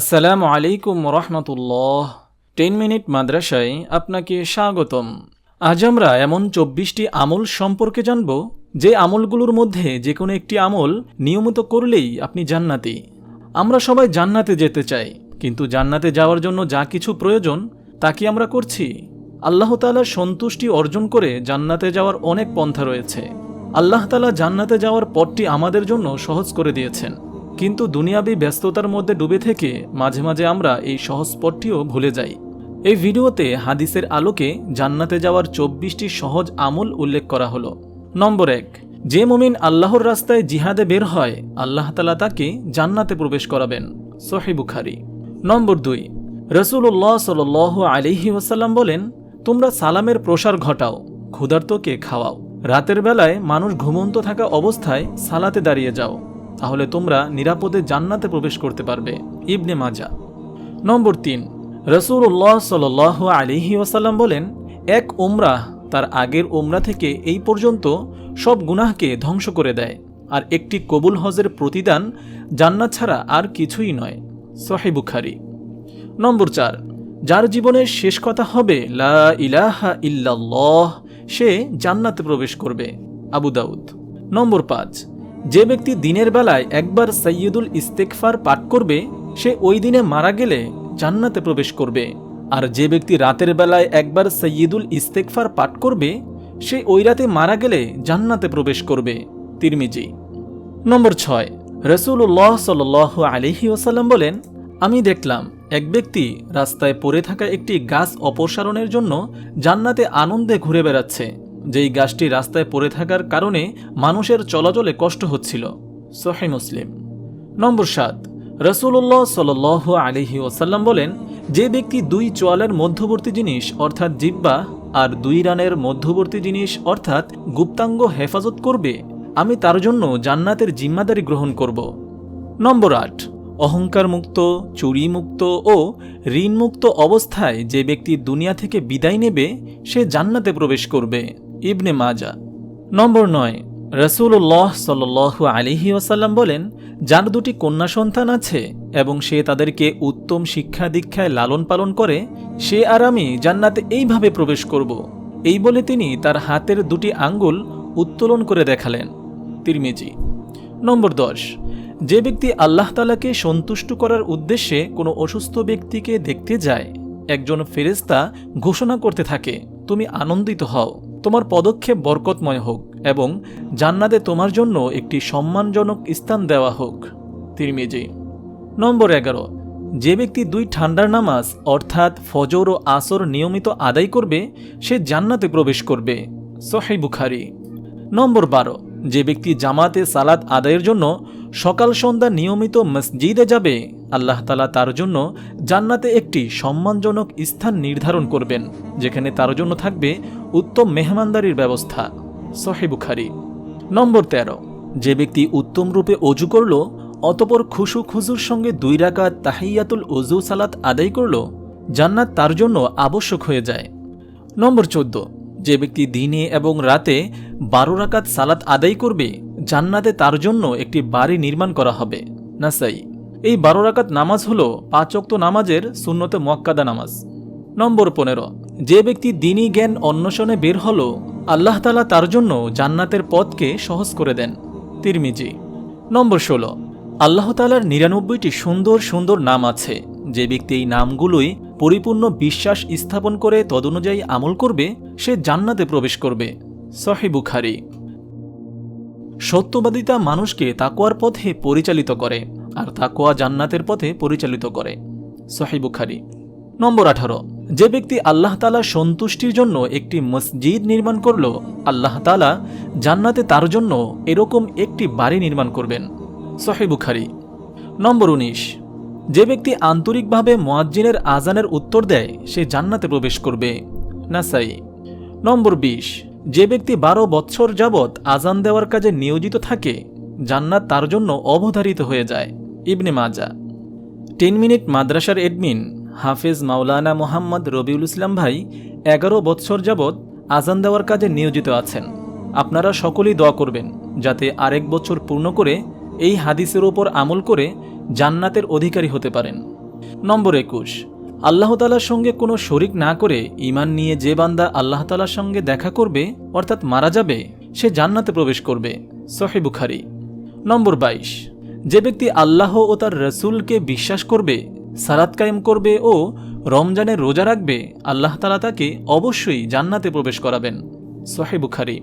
আসসালামু আলাইকুম রহমতুল্লাহ। Ten minute মাদ্রাসায় আপনাকে স্বাগতম। আজ আমরা এমন চব্বিশটি আমল সম্পর্কে জানব, যে আমলগুলোর মধ্যে যে কোনো একটি আমল নিয়মিত করলেই আপনি জান্নাতি। আমরা সবাই জান্নাতে যেতে চাই, কিন্তু জান্নাতে যাওয়ার জন্য যা কিছু প্রয়োজন, তা কি আমরা করছি? আল্লাহ তালার সন্তুষ্টি অর্জন করে জান্নাতে যাওয়ার অনেক পন্থা রয়েছে। আল্লাহ তালা জান্নাতে যাওয়ার পথটি আমাদের জন্য সহজ করে দিয়েছেন। কিন্তু দুনিয়াবি ব্যস্ততার মধ্যে ডুবে থেকে মাঝে মাঝে আমরা এই সহজ পথটিও ভুলে যাই। এই ভিডিওতে হাদিসের আলোকে জান্নাতে যাওয়ার চব্বিশটি সহজ আমল উল্লেখ করা হলো। নম্বর এক, যে মুমিন আল্লাহর রাস্তায় জিহাদে বের হয়, আল্লাহ তালা তাকে জান্নাতে প্রবেশ করাবেন। সহি বুখারি। নম্বর দুই রসুল্লাহ সাল আলিহি ওসাল্লাম বলেন, তোমরা সালামের প্রসার ঘটাও, ক্ষুধার্তকে খাওয়াও। রাতের বেলায় মানুষ ঘুমন্ত থাকা অবস্থায় সালাতে দাঁড়িয়ে যাও। তাহলে তোমরা নিরাপদে জান্নাতে প্রবেশ করতে পারবে। ইবনে মাজা। নম্বর তিন। রসুল্লাহ সাল আলিহি ওয়াসাল্লাম বলেন, এক ওমরাহ তার আগের ওমরা থেকে এই পর্যন্ত সব গুনাহকে ধ্বংস করে দেয়, আর একটি কবুল হজের প্রতিদান জান্নাত ছাড়া আর কিছুই নয়। সহি বুখারি। নম্বর চার। যার জীবনের শেষ কথা হবে, লা ইলাহা ইল্লাল্লাহ, সে জান্নাতে প্রবেশ করবে। আবু দাউদ। নম্বর পাঁচ। যে ব্যক্তি দিনের বেলায় একবার সৈয়দুল ইস্তেকফার পাঠ করবে, সে ওই দিনে মারা গেলে জান্নাতে প্রবেশ করবে। আর যে ব্যক্তি রাতের বেলায় একবার সৈয়দুল ইস্তেকফার পাঠ করবে, সে ওই রাতে মারা গেলে জান্নাতে প্রবেশ করবে। তিরমিজি। নম্বর ছয়। রসুল্লাহ সাল আলিহি ওসাল্লাম বলেন, আমি দেখলাম এক ব্যক্তি রাস্তায় পড়ে থাকা একটি গাছ অপসারণের জন্য জান্নাতে আনন্দে ঘুরে বেড়াচ্ছে। যেই গাছটি রাস্তায় পড়ে থাকার কারণে মানুষের চলাচলে কষ্ট হচ্ছিল। সোহে মুসলিম। নম্বর সাত রসুল্লাহ সাল আলিহি ওসাল্লাম বলেন, যে ব্যক্তি দুই চোয়ালের মধ্যবর্তী জিনিস, অর্থাৎ জিব্বা, আর দুই রানের মধ্যবর্তী জিনিস, অর্থাৎ গুপ্তাঙ্গ হেফাজত করবে, আমি তার জন্য জান্নাতের জিম্মাদারি গ্রহণ করব। নম্বর আট অহংকার মুক্ত চুরি মুক্ত ও ঋণমুক্ত অবস্থায় যে ব্যক্তি দুনিয়া থেকে বিদায় নেবে, সে জান্নাতে প্রবেশ করবে। ইবনে মাজা। নম্বর নয় রসুল্লাহ সাল আলিহি ওসাল্লাম বলেন, যার দুটি কন্যা সন্তান আছে এবং সে তাদেরকে উত্তম শিক্ষা দীক্ষায় লালন পালন করে, সে আর আমি জান্নাতে এইভাবে প্রবেশ করব। এই বলে তিনি তার হাতের দুটি আঙ্গুল উত্তোলন করে দেখালেন। তিরমিজি। নম্বর দশ, যে ব্যক্তি আল্লাহ তালাকে সন্তুষ্ট করার উদ্দেশ্যে কোনো অসুস্থ ব্যক্তিকে দেখতে যায়, একজন ফেরেস্তা ঘোষণা করতে থাকে, তুমি আনন্দিত হও। তোমার পদক্ষেপ বরকতময় হোক এবং জান্নাতে তোমার জন্য একটি সম্মানজনক স্থান দেওয়া হোক। তিরমিজি। নম্বর এগারো। যে ব্যক্তি দুই ঠান্ডার নামাজ, অর্থাৎ ফজর ও আসর নিয়মিত আদায় করবে, সে জান্নাতে প্রবেশ করবে। সহাই বুখারি। নম্বর বারো। যে ব্যক্তি জামাতে সালাদ আদায়ের জন্য সকাল সন্ধ্যা নিয়মিত মসজিদে যাবে, আল্লাহ তালা তার জন্য জান্নাতে একটি সম্মানজনক স্থান নির্ধারণ করবেন, যেখানে তার জন্য থাকবে উত্তম মেহমানদারির ব্যবস্থা। সহেবুখারি নম্বর তেরো। যে ব্যক্তি উত্তম রূপে অজু করল, অতপর খুশু খুজুর সঙ্গে দুই রাকাত তাহিয়াতুল অজু সালাত আদায় করল, জান্নাত তার জন্য আবশ্যক হয়ে যায়। নম্বর চোদ্দ। যে ব্যক্তি দিনে এবং রাতে বারো রাকাত সালাত আদায় করবে জান্নাতে তার জন্য একটি বাড়ি নির্মাণ করা হবে। নাসাই। এই বারো রাকাত নামাজ হল পাঁচ অক্ত নামাজের শূন্যতে মক্কাদা নামাজ। নম্বর পনেরো। যে ব্যক্তি দিনই জ্ঞান অন্বেষণে বের হল, আল্লাহ তালা তার জন্য জান্নাতের পথকে সহজ করে দেন। তিরমিজি। নম্বর ষোলো। আল্লাহ তালার নিরানব্বইটি সুন্দর সুন্দর নাম আছে। যে ব্যক্তি এই নামগুলোই পরিপূর্ণ বিশ্বাস স্থাপন করে তদনুযায়ী আমল করবে, সে জান্নাতে প্রবেশ করবে। সহি বুখারি। সত্যবাদিতা মানুষকে তাকোয়ার পথে পরিচালিত করে আর তাকোয়া জান্নাতের পথে পরিচালিত করে। সহি বুখারি। নম্বর আঠারো। যে ব্যক্তি আল্লাহ তালা সন্তুষ্টির জন্য একটি মসজিদ নির্মাণ করল, আল্লাহ তালা জান্নাতে তার জন্য এরকম একটি বাড়ি নির্মাণ করবেন। সহি বুখারি। নম্বর উনিশ। যে ব্যক্তি আন্তরিকভাবে মোয়াজ্জিনের আজানের উত্তর দেয়, সে জান্নাতে প্রবেশ করবে। নাসাই। নম্বর বিশ। যে ব্যক্তি বারো বৎসর যাবৎ আজান দেওয়ার কাজে নিয়োজিত থাকে, জান্নাত তার জন্য অবধারিত হয়ে যায়। ইবনে মাজা টেন মিনিট মাদ্রাসার এডমিন হাফেজ মাওলানা মোহাম্মদ রবিউল ইসলাম ভাই এগারো বৎসর যাবৎ আজান দেওয়ার কাজে নিয়োজিত আছেন। আপনারা সকলেই দোয়া করবেন যাতে আরেক বছর পূর্ণ করে এই হাদিসের ওপর আমল করে জান্নাতের অধিকারী হতে পারেন। নম্বর একুশ। আল্লাহ তালার সঙ্গে কোনো শরিক না করে ইমান নিয়ে যে বান্দা আল্লাহ তালার সঙ্গে দেখা করবে, অর্থাৎ মারা যাবে, সে জান্নাতে প্রবেশ করবে। সহি বুখারি। নম্বর বাইশ। যে ব্যক্তি আল্লাহ ও তার রসুলকে বিশ্বাস করবে সারাত কায়েম করবে ও রমজানে রোজা রাখবে, আল্লাহ তালা তাকে অবশ্যই জান্নাতে প্রবেশ করাবেন। সহি বুখারি।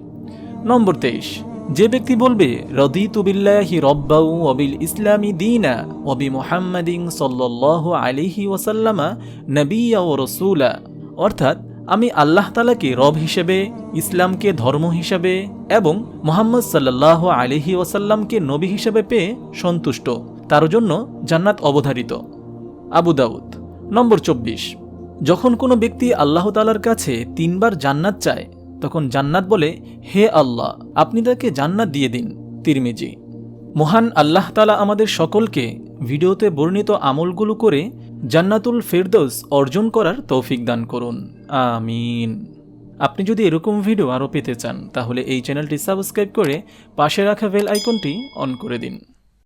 নম্বর তেইশ। যে ব্যক্তি বলবে, রদিতু বিল্লাহি রব্বাউ অবিল ইসলামী দিনা অবি মোহাম্মদিং সাল্লাহ আলিহি ওসাল্লামা নবিয়া ও রসুলা। অর্থাৎ, আমি আল্লাহ তালাকে রব হিসেবে, ইসলামকে ধর্ম হিসেবে এবং মোহাম্মদ সাল্লাহ আলিহি ওসাল্লামকে নবী হিসেবে পেয়ে সন্তুষ্ট। তার জন্য জান্নাত অবধারিত। আবু দাউদ, নম্বর চব্বিশ। যখন কোনো ব্যক্তি আল্লাহ তালার কাছে তিনবার জান্নাত চায় তখন জান্নাত বলে, হে আল্লাহ, আপনি তাকে জান্নাত দিয়ে দিন। তিরমিজি। মহান আল্লাহ তালা আমাদের সকলকে ভিডিওতে বর্ণিত আমলগুলো করে জান্নাতুল ফেরদৌস অর্জন করার তৌফিক দান করুন। আমিন। আপনি যদি এরকম ভিডিও আরও পেতে চান, তাহলে এই চ্যানেলটি সাবস্ক্রাইব করে পাশে রাখা বেল আইকনটি অন করে দিন।